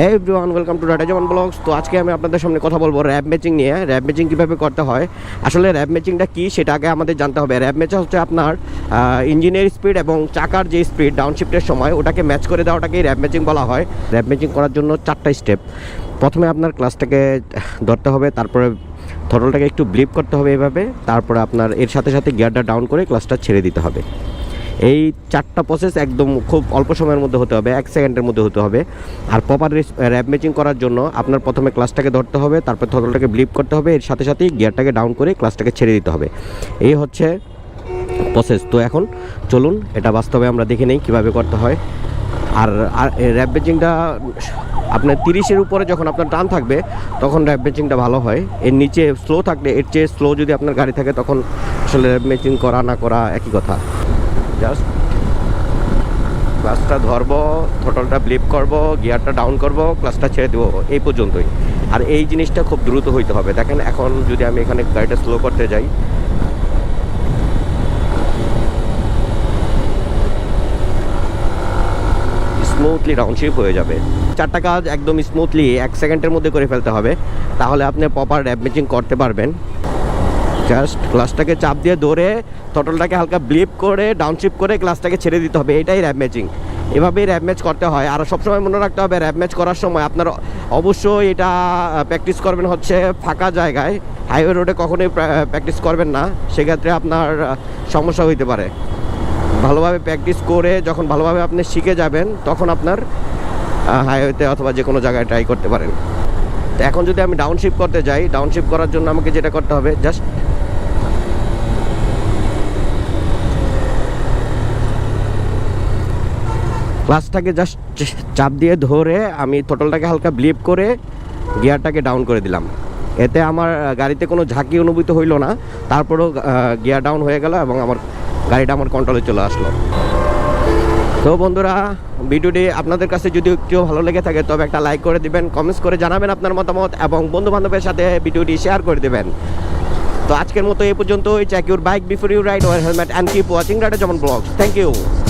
হ্যাঁ everyone welcome to Datta Zaman blogs তো আজকে আমি আপনাদের সামনে কথা বলব র্যাব ম্যাচিং নিয়ে। র্যাব ম্যাচিং কীভাবে করতে হয়? আসলে র্যাব ম্যাচিংটা কী সেটা আগে আমাদের জানতে হবে। র্যাব ম্যাচ হচ্ছে আপনার ইঞ্জিনের স্পিড এবং চাকার যে স্পিড ডাউনশিফটের সময়, ওটাকে ম্যাচ করে দেওয়াটাকেই র্যাব ম্যাচিং বলা হয়। র্যাব ম্যাচিং করার জন্য চারটা স্টেপ প্রথমে আপনার ক্লাসটাকে ধরতে হবে, তারপরে থরলটাকে একটু ব্লিপ করতে হবে এভাবে। তারপরে আপনার এর সাথে সাথে গিয়ারটা ডাউন করে ক্লাসটা ছেড়ে দিতে হবে। এই চারটা প্রসেস একদম খুব অল্প সময়ের মধ্যে হতে হবে, এক সেকেন্ডের মধ্যে হতে হবে। আর প্রপার র্যাপ ম্যাচিং করার জন্য আপনার প্রথমে ক্লাসটাকে ধরতে হবে, তারপর থ্রোটলটাকে ব্লিপ করতে হবে, এর সাথে সাথেই গিয়ারটাকে ডাউন করে ক্লাসটাকে ছেড়ে দিতে হবে। এই হচ্ছে প্রসেস তো এখন চলুন, এটা বাস্তবে আমরা দেখে নেই কীভাবে করতে হয়। আর আর র্যাপ ম্যাচিংটা আপনার তিরিশের উপরে যখন আপনার টান থাকবে, তখন র্যাপ ম্যাচিংটা ভালো হয়। এর নিচে স্লো থাকলে, এর চেয়ে স্লো যদি আপনার গাড়ি থাকে, তখন আসলে র্যাপ ম্যাচিং করা না করা একই কথা। জাস্ট ক্লাসটা ধরবো, থটলটা ব্লিপ করব, গিয়ারটা ডাউন করব, ক্লাসটা ছেড়ে দেবো এই পর্যন্তই। আর এই জিনিসটা খুব দ্রুত হইতে হবে। দেখেন, এখন যদি আমি এখানে গাড়িটা স্লো করতে যাই স্মুথলি রাউন্ডশিপ হয়ে যাবে। চারটা কাজ একদম স্মুথলি এক সেকেন্ডের মধ্যে করে ফেলতে হবে। তাহলে আপনি প্রপার র্যাপ করতে পারবেন। জাস্ট ক্লাসটাকে চাপ দিয়ে ধরে থটলটাকে হালকা ব্লিপ করে ডাউনশিপ করে ক্লাসটাকে ছেড়ে দিতে হবে। এটাই র্যাপ ম্যাচিং এভাবেই র্যাপ ম্যাচ করতে হয়। আর সবসময় মনে রাখতে হবে র্যাপ ম্যাচ করার সময় আপনার অবশ্যই এটা প্র্যাকটিস করবেন হচ্ছে ফাঁকা জায়গায়। হাইওয়ে রোডে কখনোই প্র্যাকটিস করবেন না। সেক্ষেত্রে আপনার সমস্যা হইতে পারে। ভালোভাবে প্র্যাকটিস করে যখন ভালোভাবে আপনি শিখে যাবেন, তখন আপনার হাইওয়েতে অথবা যে কোনো জায়গায় ট্রাই করতে পারেন। তো এখন যদি আমি ডাউনশিপ করতে যাই ডাউনশিপ করার জন্য আমাকে যেটা করতে হবে জাস্ট ক্লাসটাকে জাস্ট চাপ দিয়ে ধরে আমি থোটলটাকে হালকা ব্লিপ করে গিয়ারটাকে ডাউন করে দিলাম। এতে আমার গাড়িতে কোনো ঝাঁকি অনুভূত হইল না। তারপরেও গিয়ার ডাউন হয়ে গেল এবং আমার গাড়িটা আমার কন্ট্রোলে চলে আসলো। তো বন্ধুরা, ভিডিওটি আপনাদের কাছে যদি একটু ভালো লেগে থাকে, তবে একটা লাইক করে দিবেন কমেন্টস করে জানাবেন আপনার মতামত এবং বন্ধু বান্ধবের সাথে ভিডিওটি শেয়ার করে দেবেন। তো আজকের মতো এই পর্যন্তই। Check your bike before you ride wear helmet and keep watching rider যেমন blogs thank you